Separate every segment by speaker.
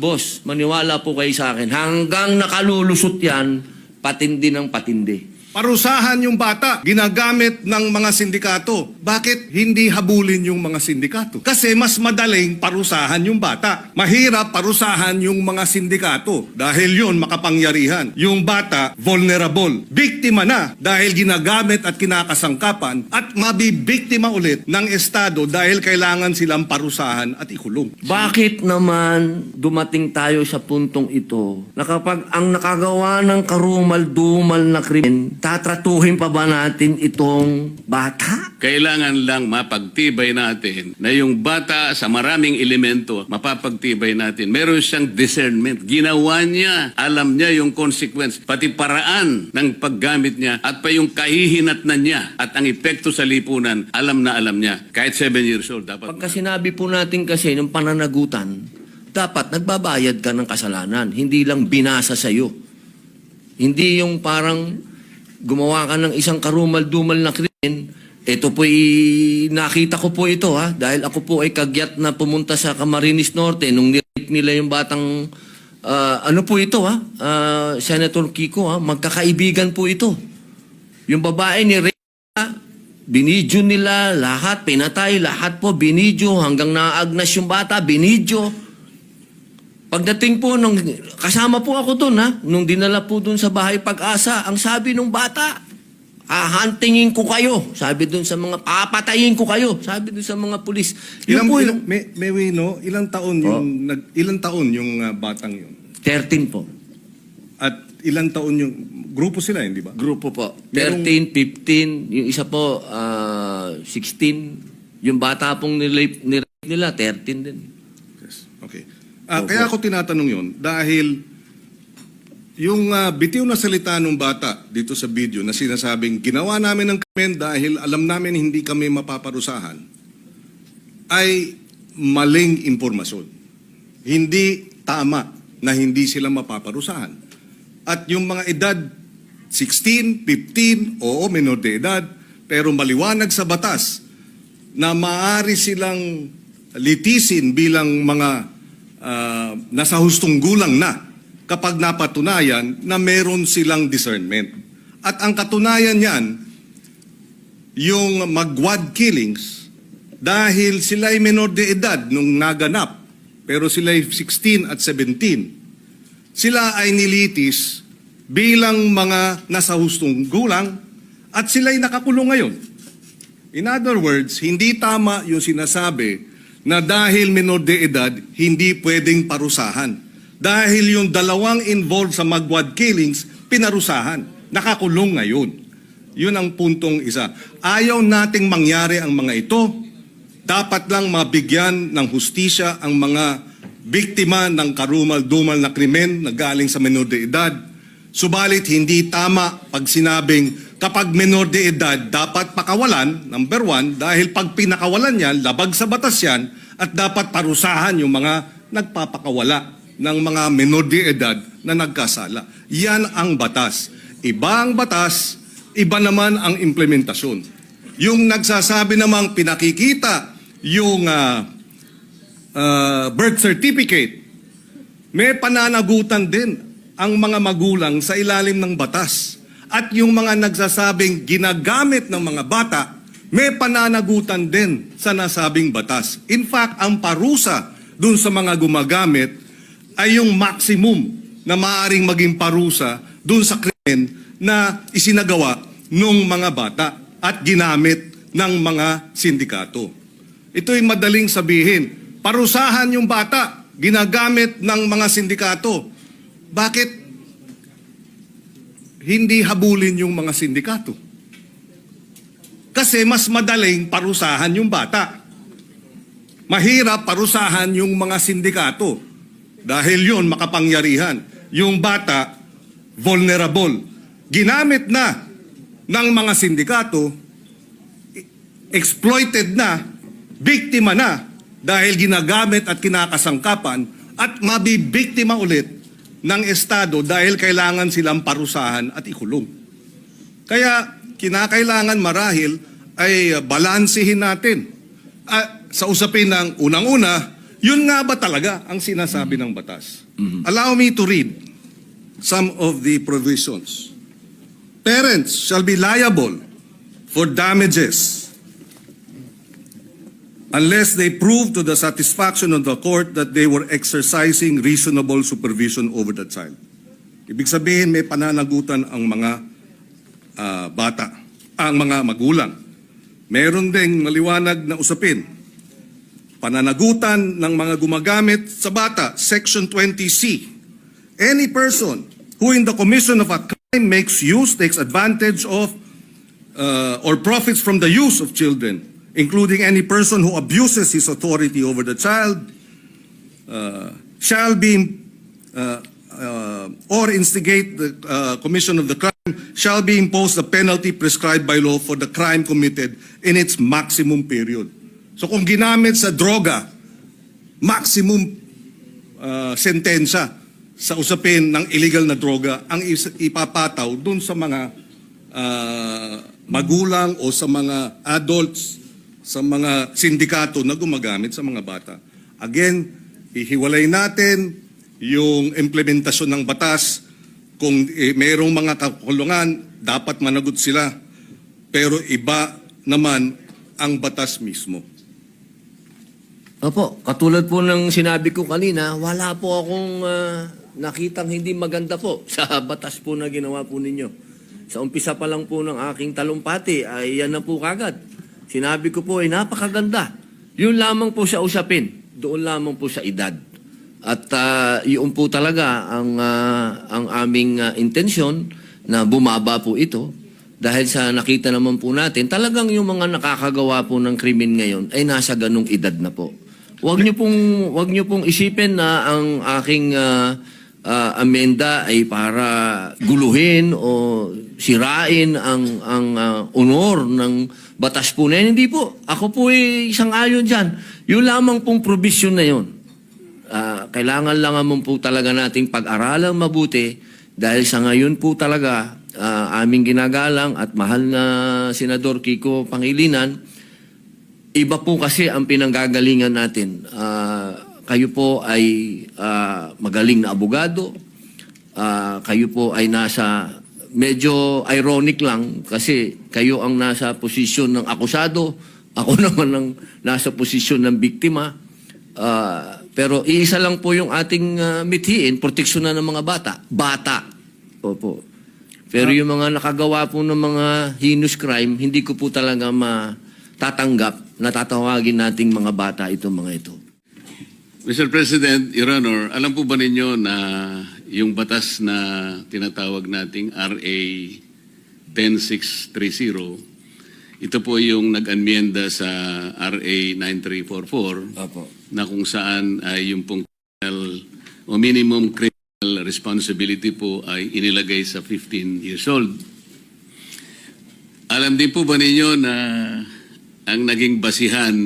Speaker 1: Boss, maniwala po kayo sa akin. Hanggang nakalulusot yan, patindi ng patindi.
Speaker 2: Parusahan yung bata, ginagamit ng mga sindikato. Bakit hindi habulin yung mga sindikato? Kasi mas madaling parusahan yung bata. Mahirap parusahan yung mga sindikato dahil yun makapangyarihan. Yung bata, vulnerable. Biktima na dahil ginagamit at kinakasangkapan at mabibiktima ulit ng Estado dahil kailangan silang parusahan at ikulong.
Speaker 1: Bakit naman dumating tayo sa puntong ito na kapag ang nakagawa ng karumal-dumal na krimen, tatratuhin pa ba natin itong bata?
Speaker 3: Kailangan lang mapagtibay natin na yung bata sa maraming elemento, mapapagtibay natin. Meron siyang discernment. Ginawa niya, alam niya yung consequence, pati paraan ng paggamit niya at pa yung kahihinatnan niya at ang epekto sa lipunan, alam na alam niya. Kahit 7 years old, dapat
Speaker 1: Pagka sinabi po natin kasi ng pananagutan, dapat nagbabayad ka ng kasalanan, hindi lang binasa sa'yo. Hindi yung parang gumawa ka ng isang karumal-dumal na krimen, ito po nakita ko po ito ha, dahil ako po ay kagyat na pumunta sa Camarines Norte nung nirape nila yung batang, ah, ano po ito ha, Ah, Senator Kiko ha, magkakaibigan po ito. Yung babae ni Rhea, binidyo nila, lahat, pinatay, lahat po, binidyo, hanggang naagnas yung bata, binidyo. Pagdating po, nung, kasama po ako doon ha, nung dinala po doon sa bahay pag-asa, ang sabi nung bata, hahantingin ko kayo. Sabi doon sa mga, papatayin ko kayo. Sabi doon sa mga pulis. Yun
Speaker 2: Ilang,
Speaker 1: po,
Speaker 2: ilang, may, may wino, ilang taon yung, nag, ilang taon yung ah, batang yun?
Speaker 1: 13 po.
Speaker 2: At ilang taon yung, grupo sila, hindi ba?
Speaker 1: Grupo po.
Speaker 2: Merong-
Speaker 1: 13, 15, yung isa po, ah, 16. Yung bata pong nirape nila, 13 din.
Speaker 2: Yes. Okay. Ah, kaya ako tinatanong yun dahil yung ah, bitiw na salita ng bata dito sa video na sinasabing ginawa namin ng krimen dahil alam namin hindi kami mapaparusahan ay maling impormasyon. Hindi tama na hindi sila mapaparusahan. At yung mga edad 16, 15, oo, menor de edad, pero maliwanag sa batas na maaari silang litisin bilang mga ah, nasa hustong gulang na kapag napatunayan na meron silang discernment. At ang katunayan niyan, yung magwad killings, dahil sila ay menor de edad nung naganap, pero sila ay 16 at 17, sila ay nilitis bilang mga nasa hustong gulang at sila ay nakakulong ngayon. In other words, hindi tama yung sinasabi na dahil menor de edad, hindi pwedeng parusahan. Dahil yung dalawang involved sa magwad killings, pinarusahan. Nakakulong ngayon. Yun ang puntong isa. Ayaw nating mangyari ang mga ito. Dapat lang mabigyan ng hustisya ang mga biktima ng karumal-dumal na krimen na galing sa menor de edad. Subalit hindi tama pag sinabing kapag menor de edad dapat pakawalan, number one, dahil pag pinakawalan yan, labag sa batas yan, at dapat parusahan yung mga nagpapakawala ng mga menor de edad na nagkasala. Yan ang batas. Iba ang batas, iba naman ang implementasyon. Yung nagsasabi namang pinakikita yung ah, ah, birth certificate, may pananagutan din ang mga magulang sa ilalim ng batas. At yung mga nagsasabing ginagamit ng mga bata, may pananagutan din sa nasabing batas. In fact, ang parusa dun sa mga gumagamit ay yung maximum na maaaring maging parusa dun sa krimen na isinagawa ng mga bata at ginamit ng mga sindikato. Ito'y madaling sabihin. Parusahan yung bata, ginagamit ng mga sindikato. Bakit hindi habulin yung mga sindikato? Kasi mas madaling parusahan yung bata. Mahirap parusahan yung mga sindikato. Dahil yun makapangyarihan. Yung bata, vulnerable. Ginamit na ng mga sindikato, exploited na, biktima na, dahil ginagamit at kinakasangkapan at mabibiktima ulit ng Estado dahil kailangan silang parusahan at ikulong. Kaya kinakailangan marahil ay balansehin natin. Ah, sa usapin ng unang-una, Yun nga ba talaga ang sinasabi ng batas? Allow me to read some of the provisions. Parents shall be liable for damages unless they prove to the satisfaction of the court that they were exercising reasonable supervision over the child. Ibig sabihin, may pananagutan ang mga ah, bata, ang mga magulang. Meron ding maliwanag na usapin. Pananagutan ng mga gumagamit sa bata, Section 20C. Any person who in the commission of a crime makes use, takes advantage of, uh, or profits from the use of children, including any person who abuses his authority over the child, uh, shall be uh, uh, or instigate the uh, commission of the crime shall be imposed the penalty prescribed by law for the crime committed in its maximum period. So kung ginamit sa droga, maximum uh, sentensya sa usapin ng illegal na droga ang ipapataw dun sa mga uh, magulang o sa mga adults, sa mga sindikato na gumagamit sa mga bata. Again, ihiwalay natin yung implementasyon ng batas. Kung eh, mayroong mga kakulungan, dapat managot sila. Pero iba naman ang batas mismo.
Speaker 1: Opo, katulad po ng sinabi ko kanina, wala po akong ah, nakitang hindi maganda po sa batas po na ginawa po ninyo. Sa umpisa pa lang po ng aking talumpati, ay yan na po kagad. Sinabi ko po ay napakaganda. Yun lamang po sa usapin, doon lamang po sa edad. At ah, yun po talaga ang, ah, ang aming ah, intensyon na bumaba po ito. Dahil sa nakita naman po natin, talagang yung mga nakakagawa po ng krimen ngayon ay nasa ganong edad na po. Huwag niyo pong wag niyo pong isipin na ang aking ah, ah, amenda ay para guluhin o sirain ang ang ah, honor ng batas po na yan. Hindi po. Ako po ay isang ayon diyan. Yung lamang pong provision na yon. Ah, kailangan lang naman po talaga nating pag-aralang mabuti dahil sa ngayon po talaga ah, aming ginagalang at mahal na Senador Kiko Pangilinan, iba po kasi ang pinanggagalingan natin. Ah, kayo po ay ah, magaling na abogado, Ah, kayo po ay nasa, medyo ironic lang kasi kayo ang nasa posisyon ng akusado, ako naman ang nasa posisyon ng biktima. Ah, pero iisa lang po yung ating ah, mithiin, proteksyon na ng mga bata. Bata. Opo. Pero yung mga nakagawa po ng mga heinous crime, hindi ko po talaga matatanggap na tatawagin nating mga bata itong mga ito.
Speaker 3: Mr. President, Your Honor, alam po ba ninyo na yung batas na tinatawag nating RA 10630, ito po yung nag-anmienda sa RA 9344
Speaker 1: Opo.
Speaker 3: na kung saan ay yung pong criminal o minimum criminal responsibility po ay inilagay sa 15 years old. Alam din po ba ninyo na ang naging basihan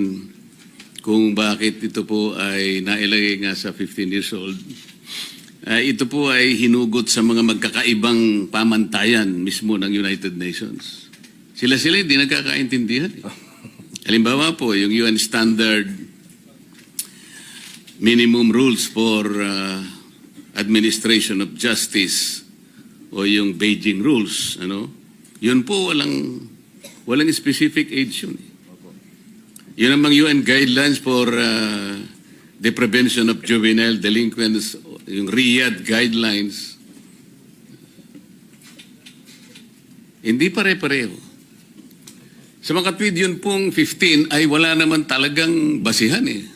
Speaker 3: kung bakit ito po ay nailagay nga sa 15 years old, ay ito po ay hinugot sa mga magkakaibang pamantayan mismo ng United Nations. Sila-sila hindi nagkakaintindihan. eh. Halimbawa po, yung UN Standard Minimum Rules for uh, Administration of Justice o yung Beijing Rules, ano? Yun po walang walang specific age yun. eh. Yun namang UN guidelines for uh, the prevention of juvenile delinquents, yung RIAD guidelines. Hindi pare-pareho. Sa mga tweet yun pong 15 ay wala naman talagang basihan eh.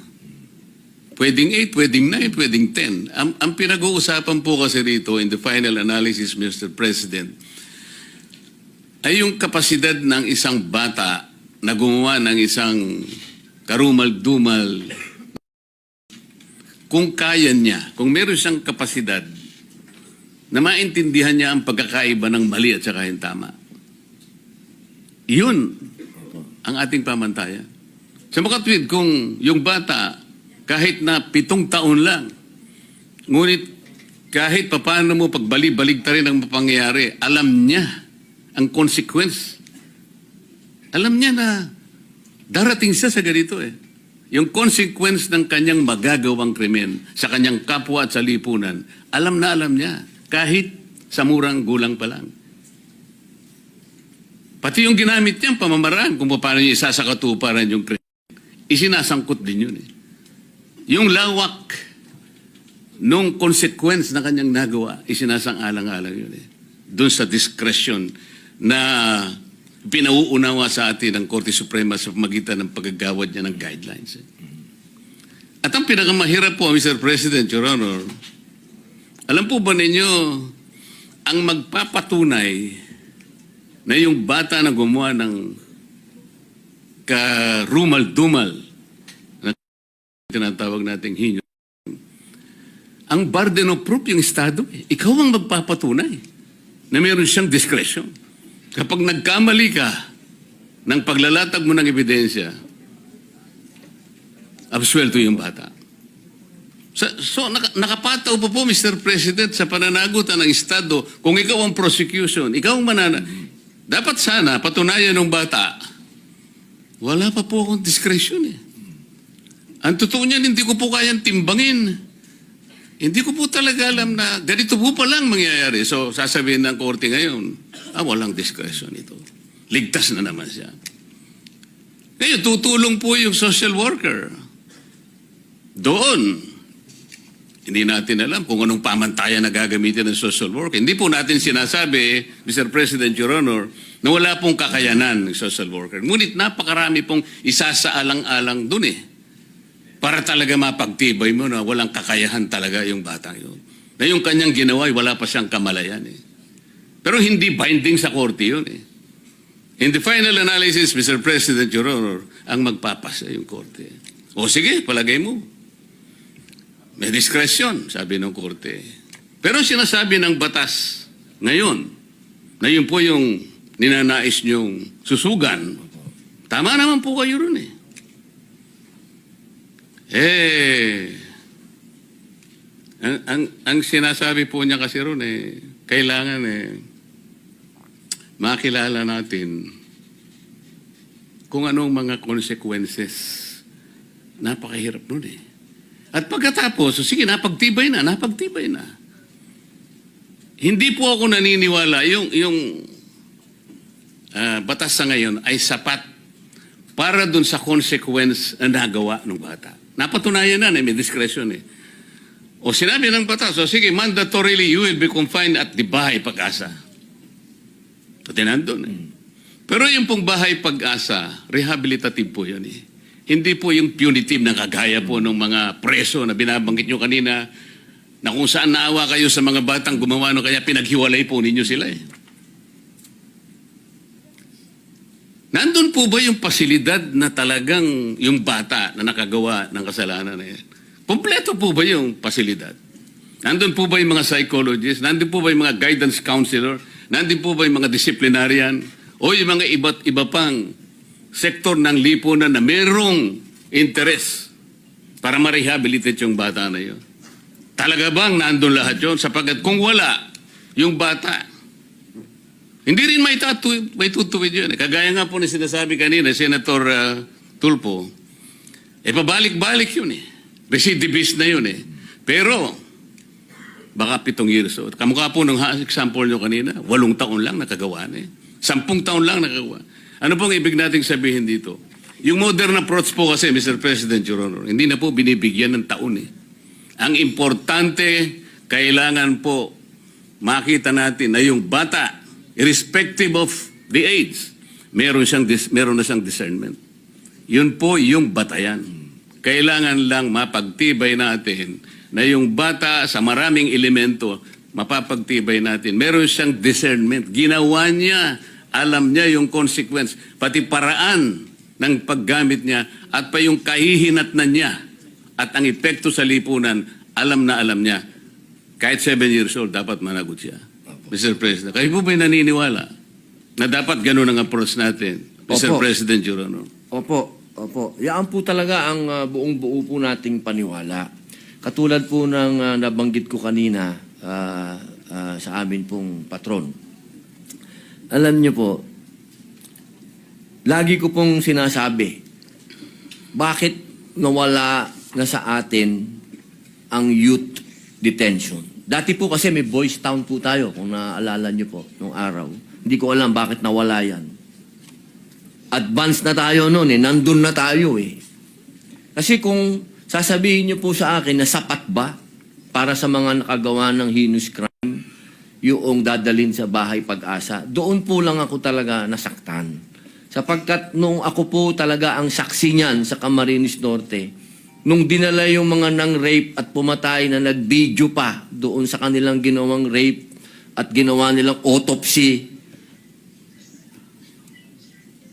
Speaker 3: Pwedeng 8, pwedeng 9, pwedeng 10. Ang, ang pinag-uusapan po kasi rito in the final analysis, Mr. President, ay yung kapasidad ng isang bata na gumawa ng isang karumal-dumal kung kaya niya, kung meron siyang kapasidad na maintindihan niya ang pagkakaiba ng mali at saka yung tama. Yun ang ating pamantayan. Sa tweet, kung yung bata, kahit na pitong taon lang, ngunit kahit papaano mo pagbali-balig rin ang mapangyayari, alam niya ang consequence. Alam niya na darating siya sa ganito eh. yung consequence ng kanyang magagawang krimen sa kanyang kapwa at sa lipunan, alam na alam niya, kahit sa murang gulang pa lang. Pati yung ginamit niyang pamamaraan kung paano niya isasakatuparan yung krimen, isinasangkot din yun eh. Yung lawak nung consequence na kanyang nagawa, isinasang-alang-alang yun eh. Doon sa discretion na pinauunawa sa atin ng Korte Suprema sa pamagitan ng paggagawad niya ng guidelines. At ang pinakamahirap po, Mr. President, Your Honor, alam po ba ninyo, ang magpapatunay na yung bata na gumawa ng karumal-dumal na tinatawag nating hinyo, ang burden of proof yung Estado. eh. Ikaw ang magpapatunay na meron siyang discretion. Kapag nagkamali ka ng paglalatag mo ng ebidensya, absuelto yung bata. So, so naka, nakapataw pa po, Mr. President, sa pananagutan ng Estado, kung ikaw ang prosecution, ikaw ang manana... Dapat sana, patunayan ng bata, wala pa po akong discretion eh. Ang totoo niyan, hindi ko po kayang timbangin. Hindi ko po talaga alam na ganito po pa lang mangyayari. So, sasabihin ng korte ngayon, ah, walang discretion ito. Ligtas na naman siya. Ngayon, tutulong po yung social worker. Doon, hindi natin alam kung anong pamantayan na gagamitin ng social worker. Hindi po natin sinasabi, Mr. President, Your Honor, na wala pong kakayanan ng social worker. Ngunit napakarami pong isasaalang-alang dun eh. Para talaga mapagtibay mo na walang kakayahan talaga yung bata yun. Na yung kanyang ginawa, wala pa siyang kamalayan eh. Pero hindi binding sa korte yun eh. In the final analysis, Mr. President, Your Honor, ang magpapasa yung korte. O sige, palagay mo. May diskresyon, sabi ng korte. Pero sinasabi ng batas ngayon, na yun po yung ninanais niyong susugan, tama naman po kayo ron eh. Eh, ang, ang, ang sinasabi po niya kasi ron eh, kailangan eh, makilala natin kung anong mga consequences. Napakahirap nun eh. At pagkatapos, so sige, napagtibay na, napagtibay na. Hindi po ako naniniwala yung, yung ah, batas sa ngayon ay sapat para dun sa consequence na nagawa ng bata. Napatunayan na na may discretion eh. O sinabi ng batas, so sige, mandatorily you will be confined at the bahay pag-asa. Pati nandun eh. Pero yung pong bahay pag-asa, rehabilitative po yun eh. Hindi po yung punitive na kagaya po ng mga preso na binabanggit nyo kanina na kung saan naawa kayo sa mga batang gumawa no kaya pinaghiwalay po ninyo sila eh. Nandun po ba yung pasilidad na talagang yung bata na nakagawa ng kasalanan na yan? Kompleto po ba yung pasilidad? Nandun po ba yung mga psychologists? Nandun po ba yung mga guidance counselor? Nandun po ba yung mga disciplinarian? O yung mga iba't iba pang sektor ng lipunan na merong interes para ma-rehabilitate yung bata na yun? Talaga bang nandun lahat yun? Sapagkat kung wala, yung bata, hindi rin may, tatu may tutuwid yun. Kagaya nga po na sinasabi kanina, Senator uh, Tulpo, eh pabalik-balik yun eh. Recidivist na yun eh. Pero, baka pitong years old. Kamukha po ng ha- example nyo kanina, walong taon lang nakagawa na eh. Sampung taon lang nakagawa. Ano pong ibig nating sabihin dito? Yung modern approach po kasi, Mr. President, Your Honor, hindi na po binibigyan ng taon eh. Ang importante, kailangan po makita natin na yung bata, irrespective of the age, meron, siyang dis- meron na siyang discernment. Yun po yung batayan. Kailangan lang mapagtibay natin na yung bata sa maraming elemento, mapapagtibay natin. Meron siyang discernment. Ginawa niya, alam niya yung consequence, pati paraan ng paggamit niya at pa yung kahihinatnan niya at ang epekto sa lipunan, alam na alam niya. Kahit seven years old, dapat managot siya. Mr. President, kayo po ba'y naniniwala na dapat ganun ang approach natin? Mr.
Speaker 1: Opo.
Speaker 3: President, Your Honor.
Speaker 1: Opo, opo. Yan po talaga ang ah, buong buo po nating paniwala. Katulad po ng ah, nabanggit ko kanina ah, ah, sa amin pong patron. Alam niyo po, lagi ko pong sinasabi, bakit nawala na sa atin ang youth detention. Dati po kasi may boys town po tayo, kung naaalala niyo po, nung araw. Hindi ko alam bakit nawala yan. Advance na tayo noon eh, nandun na tayo eh. Kasi kung sasabihin niyo po sa akin na sapat ba para sa mga nakagawa ng heinous crime, yung dadalin sa bahay pag-asa, doon po lang ako talaga nasaktan. Sapagkat nung ako po talaga ang saksi niyan sa Camarines Norte, nung dinala yung mga nang rape at pumatay na nag-video pa doon sa kanilang ginawang rape at ginawa nilang autopsy,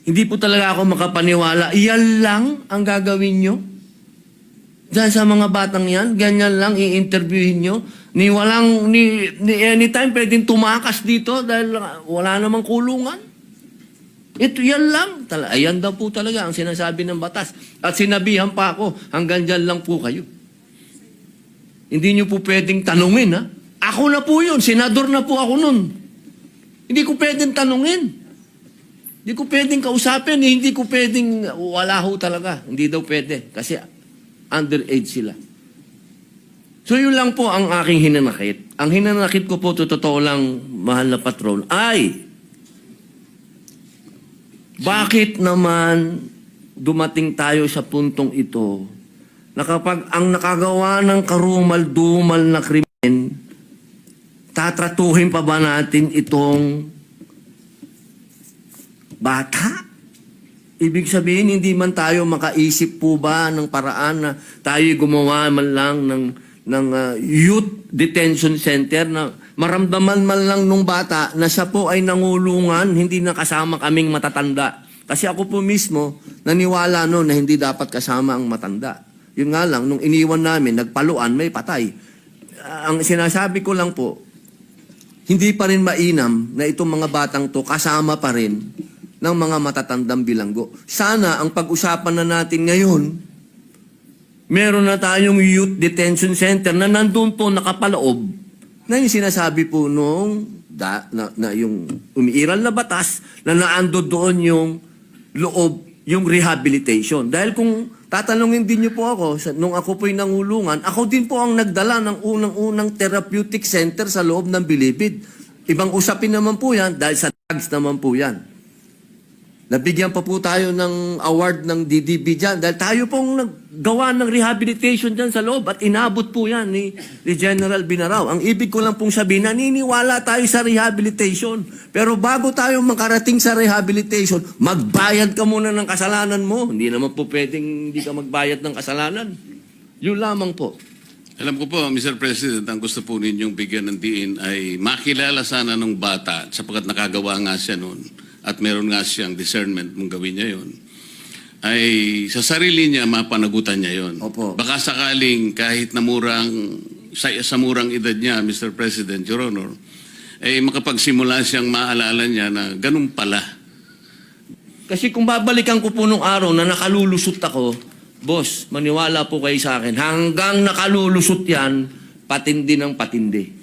Speaker 1: hindi po talaga ako makapaniwala. Iyan lang ang gagawin nyo? Diyan sa mga batang yan, ganyan lang i-interviewin nyo. Ni walang, ni, ni anytime pwedeng tumakas dito dahil wala namang kulungan. Ito yan lang. Ayan daw po talaga ang sinasabi ng batas. At sinabihan pa ako, hanggang dyan lang po kayo. Hindi nyo po pwedeng tanungin, ha? Ako na po yun. Senador na po ako nun. Hindi ko pwedeng tanungin. Hindi ko pwedeng kausapin. eh. Hindi ko pwedeng, wala ho talaga. Hindi daw pwede. Kasi underage sila. So yun lang po ang aking hinanakit. Ang hinanakit ko po, to totoo lang, mahal na patron, ay bakit naman dumating tayo sa puntong ito na kapag ang nakagawa ng karumal-dumal na krimen, tatratuhin pa ba natin itong bata? Ibig sabihin, hindi man tayo makaisip po ba ng paraan na tayo gumawa man lang ng, ng ah, youth detention center na maramdaman man lang nung bata na siya po ay nangulungan, hindi na kasama kaming matatanda. Kasi ako po mismo, naniwala noon na hindi dapat kasama ang matanda. Yun nga lang, nung iniwan namin, nagpaluan, may patay. Ang sinasabi ko lang po, hindi pa rin mainam na itong mga batang to kasama pa rin ng mga matatandang bilanggo. Sana ang pag-usapan na natin ngayon, meron na tayong youth detention center na nandun po nakapaloob na yung sinasabi po nung da, na, na yung umiiral na batas na naando doon yung loob, yung rehabilitation. Dahil kung tatanungin din niyo po ako, sa, nung ako po'y nangulungan, ako din po ang nagdala ng unang-unang therapeutic center sa loob ng Bilibid. Ibang usapin naman po yan dahil sa drugs naman po yan. Nabigyan pa po tayo ng award ng DDB dyan dahil tayo pong naggawa ng rehabilitation dyan sa loob at inabot po yan ni, ni General Binaraw. Ang ibig ko lang pong sabihin, naniniwala tayo sa rehabilitation. Pero bago tayo makarating sa rehabilitation, magbayad ka muna ng kasalanan mo. Hindi naman po pwedeng hindi ka magbayad ng kasalanan. Yun lamang po.
Speaker 3: Alam ko po, Mr. President, ang gusto po ninyong bigyan ng diin ay makilala sana ng bata sapagkat nakagawa nga siya noon at meron nga siyang discernment mong gawin niya yon ay sa sarili niya mapanagutan niya yon.
Speaker 1: Opo.
Speaker 3: Baka sakaling kahit na murang sa, sa murang edad niya, Mr. President, Your Honor, ay makapagsimula siyang maalala niya na ganun pala.
Speaker 1: Kasi kung babalikan ko po nung araw na nakalulusot ako, boss, maniwala po kayo sa akin, hanggang nakalulusot yan, patindi ng patindi.